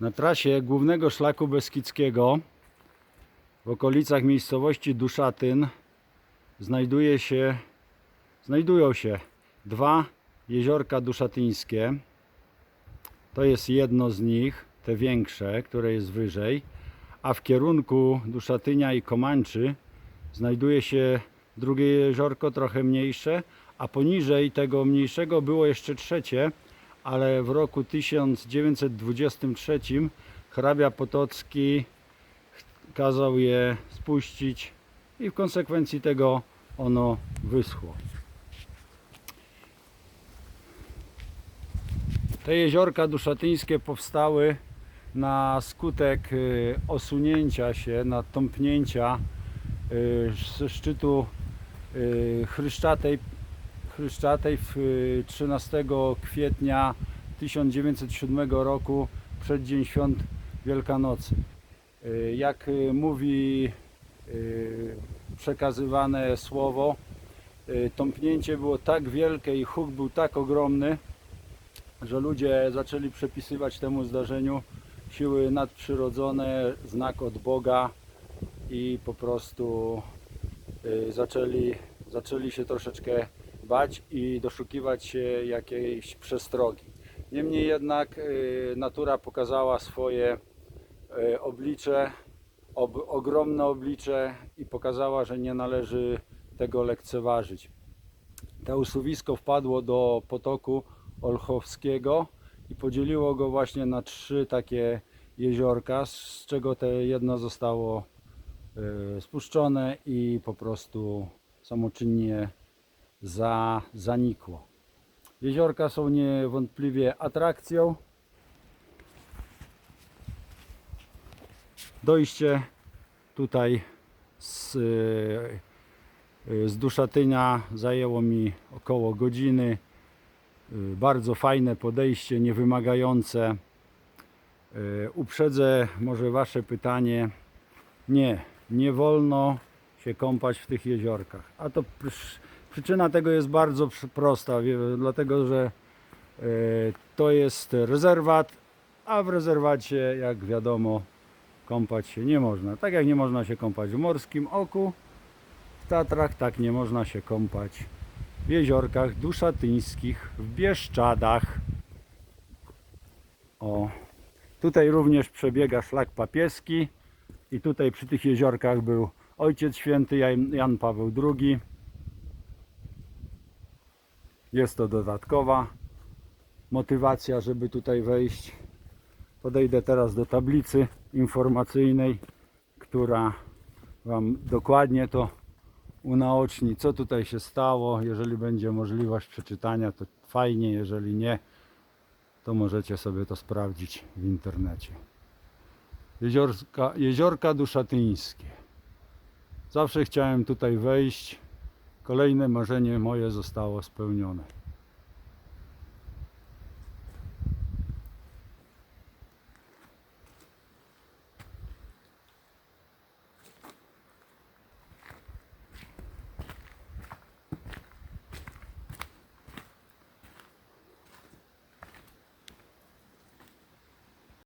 Na trasie głównego szlaku beskidzkiego w okolicach miejscowości Duszatyn znajduje się, znajdują się dwa jeziorka duszatyńskie. To jest jedno z nich, te większe, które jest wyżej, a w kierunku Duszatynia i Komanczy znajduje się drugie jeziorko, trochę mniejsze, a poniżej tego mniejszego było jeszcze trzecie, ale w roku 1923 hrabia Potocki kazał je spuścić i w konsekwencji tego ono wyschło. Te jeziorka duszatyńskie powstały na skutek y, osunięcia się, natąpnięcia y, ze szczytu y, Chryszczatej, Chryszczatej w y, 13 kwietnia 1907 roku przed Dzień Świąt Wielkanocy. Y, Jak y, mówi przekazywane słowo, tąpnięcie było tak wielkie i huk był tak ogromny, że ludzie zaczęli przypisywać temu zdarzeniu siły nadprzyrodzone, znak od Boga i po prostu zaczęli, zaczęli się troszeczkę bać i doszukiwać się jakiejś przestrogi. Niemniej jednak y, natura pokazała swoje y, oblicze, ob, ogromne oblicze i pokazała, że nie należy tego lekceważyć. To usuwisko wpadło do potoku Olchowskiego i podzieliło go właśnie na trzy takie jeziorka, z czego te jedno zostało e, spuszczone i po prostu samoczynnie za, zanikło. Jeziorka są niewątpliwie atrakcją. Dojście tutaj z, z Duszatynia zajęło mi około godziny. Bardzo fajne podejście, niewymagające. Uprzedzę może Wasze pytanie. Nie, nie wolno się kąpać w tych jeziorkach. A to przyczyna tego jest bardzo prosta, dlatego że y, to jest rezerwat, a w rezerwacie, jak wiadomo, kąpać się nie można. Tak jak nie można się kąpać w Morskim Oku, w Tatrach, tak nie można się kąpać w jeziorkach duszatyńskich, w Bieszczadach. O, tutaj również przebiega szlak papieski i tutaj przy tych jeziorkach był Ojciec Święty Jan Paweł II. Jest to dodatkowa motywacja, żeby tutaj wejść. Podejdę teraz do tablicy informacyjnej, która Wam dokładnie to unaoczni, co tutaj się stało. Jeżeli będzie możliwość przeczytania, to fajnie, jeżeli nie, to możecie sobie to sprawdzić w internecie. Jeziorka, jeziorka Duszatyńskie. Zawsze chciałem tutaj wejść. Kolejne marzenie moje zostało spełnione.